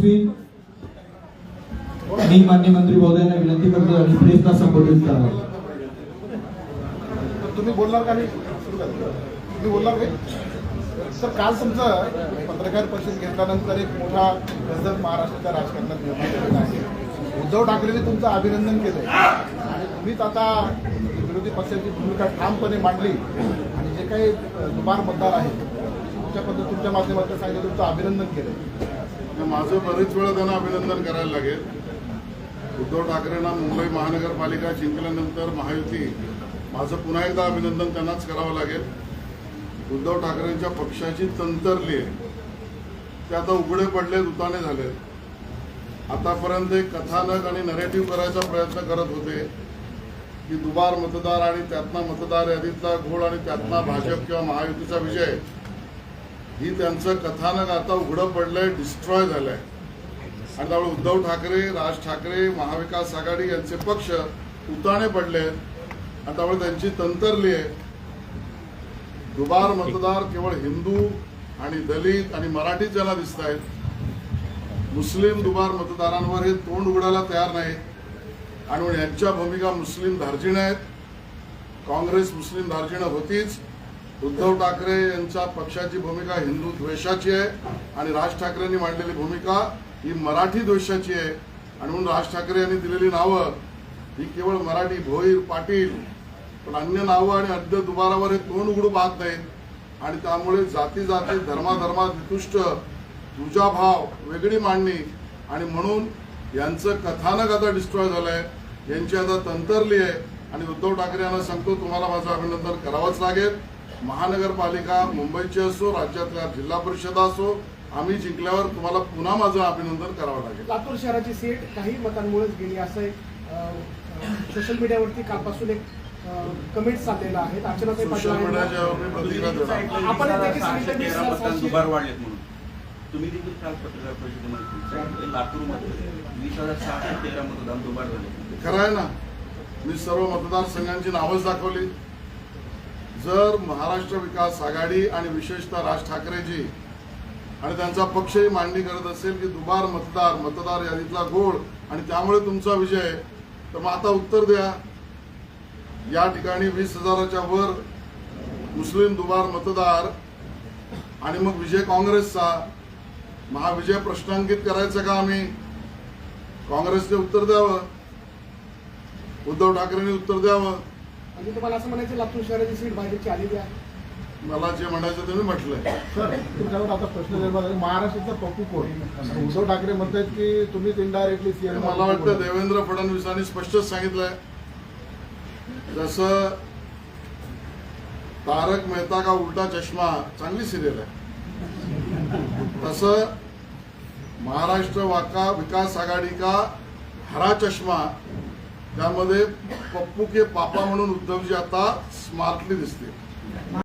तेजस्वी मी मान्य मंत्री महोदयांना विनंती करतो आणि प्रेसला संबोधित करणार तुम्ही बोलणार का नाही? तुम्ही बोलणार सर काल तुमचं पत्रकार परिषद घेतल्यानंतर एक मोठा गजर महाराष्ट्राच्या राजकारणात निर्माण झालेला आहे. उद्धव ठाकरेने तुमचं अभिनंदन केलं आणि तुम्हीच आता विरोधी पक्षाची भूमिका ठामपणे मांडली. आणि जे काही दुपार दुबार मतदार आहेत तुमच्या पद्धत तुमच्या माध्यमातून सांगितलं तुमचं अभिनंदन केलं माझं बरेच वेळा त्यांना अभिनंदन करायला लागेल. उद्धव ठाकरेंना मुंबई महानगरपालिका जिंकल्यानंतर महायुती माझं पुन्हा एकदा अभिनंदन त्यांनाच करावं लागेल. उद्धव ठाकरेंच्या पक्षाची तंतरली आहे ते आता उघडे पडले दुताने झाले. आतापर्यंत एक कथानक आणि नरेटिव्ह करायचा प्रयत्न करत होते की दुबार मतदार आणि त्यातनं मतदार यादीतला घोळ आणि त्यातनं भाजप किंवा महायुतीचा विजय. ही त्यांचं कथानक आता उघडं पडलंय डिस्ट्रॉय झालंय. आणि त्यामुळे उद्धव ठाकरे राज ठाकरे महाविकास आघाडी यांचे पक्ष उताणे पडले आणि त्यामुळे त्यांची तंतरली आहे. दुबार मतदार केवळ हिंदू आणि दलित आणि मराठीत ज्यांना दिसत आहेत मुस्लिम दुबार मतदारांवर हे तोंड उघडायला तयार नाही आणि यांच्या भूमिका मुस्लिम धार्जिण आहेत. काँग्रेस मुस्लिम धार्जिणं होतीच. उद्धव ठाकरे यांच्या पक्षाची भूमिका हिंदू द्वेषाची आहे आणि राज ठाकरेंनी मांडलेली भूमिका ही मराठी द्वेषाची आहे. आणि म्हणून राज ठाकरे यांनी दिलेली नावं ही केवळ मराठी भोईर पाटील पण अन्य नावं आणि अद्य दुबारावर हे तोंड उघडू पाहत नाहीत. आणि त्यामुळे जाती जाती धर्माधर्मात नितुष्ट भाव वेगळी मांडणी आणि म्हणून यांचं कथानक आता डिस्ट्रॉय झालंय. यांची आता तंतरली आहे. आणि उद्धव ठाकरे यांना सांगतो तुम्हाला माझं अभिनंदन करावंच लागेल. महानगरपालिका मुंबईची असो राज्यातल्या जिल्हा परिषद असो आम्ही जिंकल्यावर तुम्हाला पुन्हा माझं अभिनंदन करावं लागेल. लातूर शहराची सीट काही मतांमुळेच गेली. असं एक सोशल मीडियावरती कालपासून एक कमेंट्स आलेल्या आहेत अर्चनाताई पाटील सोशल. मीडियाच्या मी प्रतिक्रिया देणार. हे दुबार वाढलेत म्हणून. तुम्ही देखील काल पत्रकार परिषदेमध्ये सांगितलं लातूरमध्ये वीस हजार सहाशे तेरा मतदान दुबार झाले. खरं आहे ना? मी सर्व मतदारसंघांची नावच दाखवली. जर महाराष्ट्र विकास आघाडी आणि विशेषतः राज ठाकरेजी आणि त्यांचा पक्षही मांडणी करत असेल की दुबार मतदार मतदार यादीतला गोड आणि त्यामुळे तुमचा विजय तर मग आता उत्तर द्या. या ठिकाणी वीस हजाराच्या वर मुस्लिम दुबार मतदार आणि मग विजय काँग्रेसचा. महाविजय प्रश्नांकित करायचं का आम्ही? काँग्रेसने उत्तर द्यावं? उद्धव ठाकरेंनी उत्तर द्यावं? म्हणजे तुम्हाला असं म्हणायचं लातूर शहराची सीट भाजपची आलेली आहे. मला जे म्हणायचं ते मी म्हटलंय. सर तुमच्यावर आता प्रश्न निर्माण झाला. महाराष्ट्राचा पप्पू कोण? उद्धव ठाकरे म्हणतात की तुम्हीच इनडायरेक्टली सीएम मला वाटतं देवेंद्र फडणवीसांनी स्पष्टच सांगितलंय. जसं तारक मेहता का उलटा चष्मा चांगली सिरियल आहे. तसं महाराष्ट्र वाका विकास आघाडी का हरा चष्मा त्यामध्ये पप्पू के पापा म्हणून उद्धवजी आता स्मार्टली दिसते